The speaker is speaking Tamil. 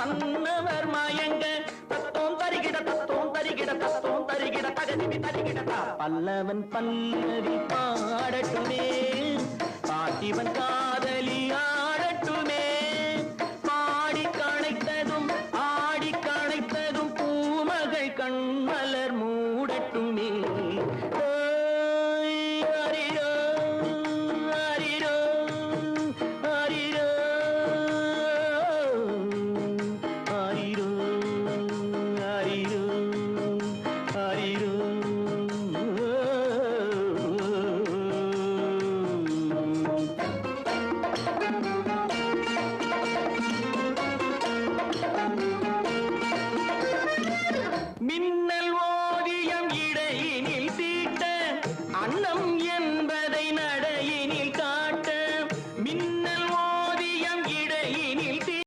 மன்னவர் மாயங்க தத்தோம் தருகிட தத்தோம் தருகிட தத்தோம் தருகிட தகதிமி தருகிடதா பல்லவன் பல்லவி பாடட்டுமே பாட்டிவன் காதலி ஆடட்டுமே. பாடி காணைத்ததும் ஆடி காணைத்ததும் பூமகள் கண்மல் மின்னல் ஓவியம் இடையினில் சீட்ட அன்னம்